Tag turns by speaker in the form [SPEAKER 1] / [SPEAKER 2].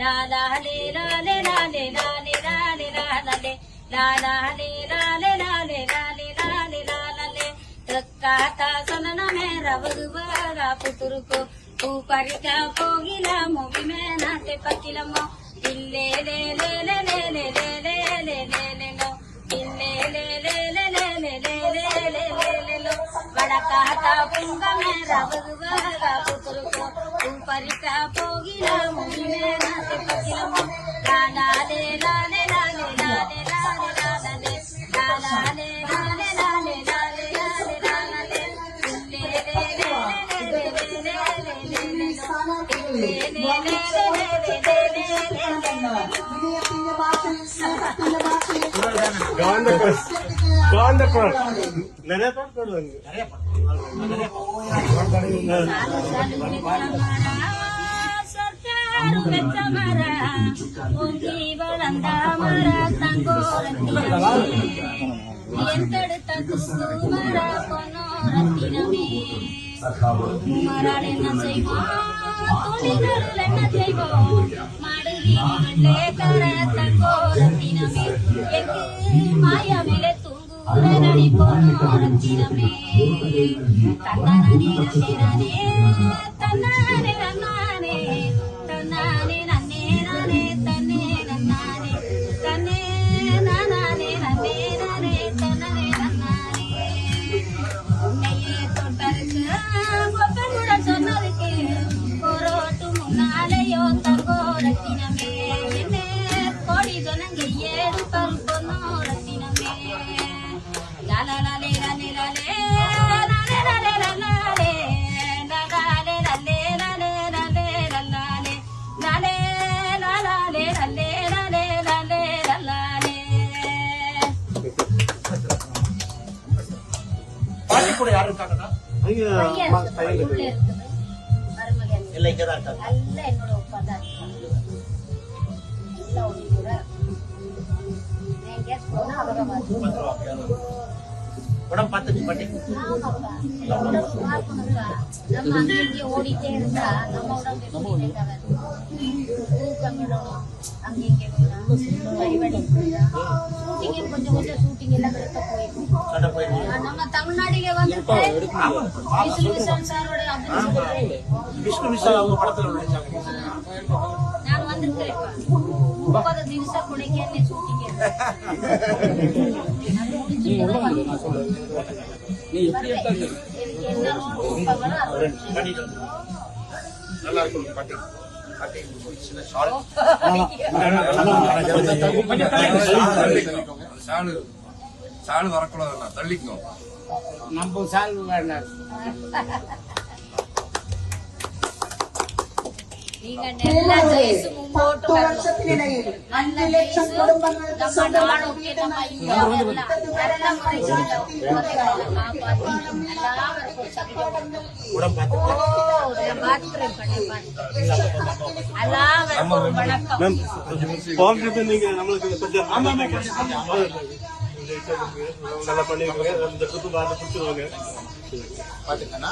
[SPEAKER 1] లాలాలే లాలే లాలే లాలే లాలే లాలలే లాలాలే లాలే లాలే లాలే లాలే లాలలే తక్కాతా సొనన మేరా వరువరా పుతురుకో ऊपरिक पोगिला मुवि में नाटे पकिलमो इल्ले ले ले ले ले ले ले ले ले ले ले लो इल्ले ले ले ले ले ले ले ले ले ले ले लो बड़ा कहता पुंगा मेरा भगवा पुत्र को పరిక పోగిలము మేనాటి పకిలము లాలాలే లాలే లాలే లాలే లాలే లాలలే లాలాలే లాలే లాలే లాలే
[SPEAKER 2] என்ன செய்வோம்
[SPEAKER 1] தொழில்கள் என்ன செய்வோம் மாடு வீடு கர தங்கோரத்தினமே.
[SPEAKER 2] எங்கு மாயாவிலே
[SPEAKER 1] மலரடி போடும் சினமே
[SPEAKER 2] தன்னானே
[SPEAKER 1] நானே தன்னானே. நானே தன்னானே. நானே நானே. தன்னே நானே தன்னே நானே. நானே நானே தன்னே ஒரு ஓட்டு முன்னாலே
[SPEAKER 3] பாட்டி கூட யாரும் இருக்காங்கடா இல்ல இங்கதான் இருக்காங்க?
[SPEAKER 1] நல்ல என்னோட உப்பா தான் இருக்காங்க எல்லாம் ஒண்ணு
[SPEAKER 3] உடம்பு பார்த்து நீ பண்ணி விஷ்ணு விஷால் அவங்க படத்துல நடிச்சாங்க.
[SPEAKER 1] நான் வந்திருக்கேன் முப்பது நிமிஷம் நீ உள்ள வந்து
[SPEAKER 4] நான் சொல்றேன் நீ எப்படி எடுத்தா
[SPEAKER 1] சரி
[SPEAKER 5] நல்லா இருக்கும் வரக்கூடாது தள்ளிக்கணும் நம்ம சாணு வேண்டாம்
[SPEAKER 1] ಪತ್ತು ವರ್ಷಕ್ಕೆ
[SPEAKER 6] ನಿನಗೆ ಒಂದು ಲಕ್ಷ ಕುಟುಂಬಗಳ
[SPEAKER 7] நம்மளுக்கு நல்லா பண்ணி கொடுத்துருவாங்க
[SPEAKER 5] பாத்துக்கண்ணா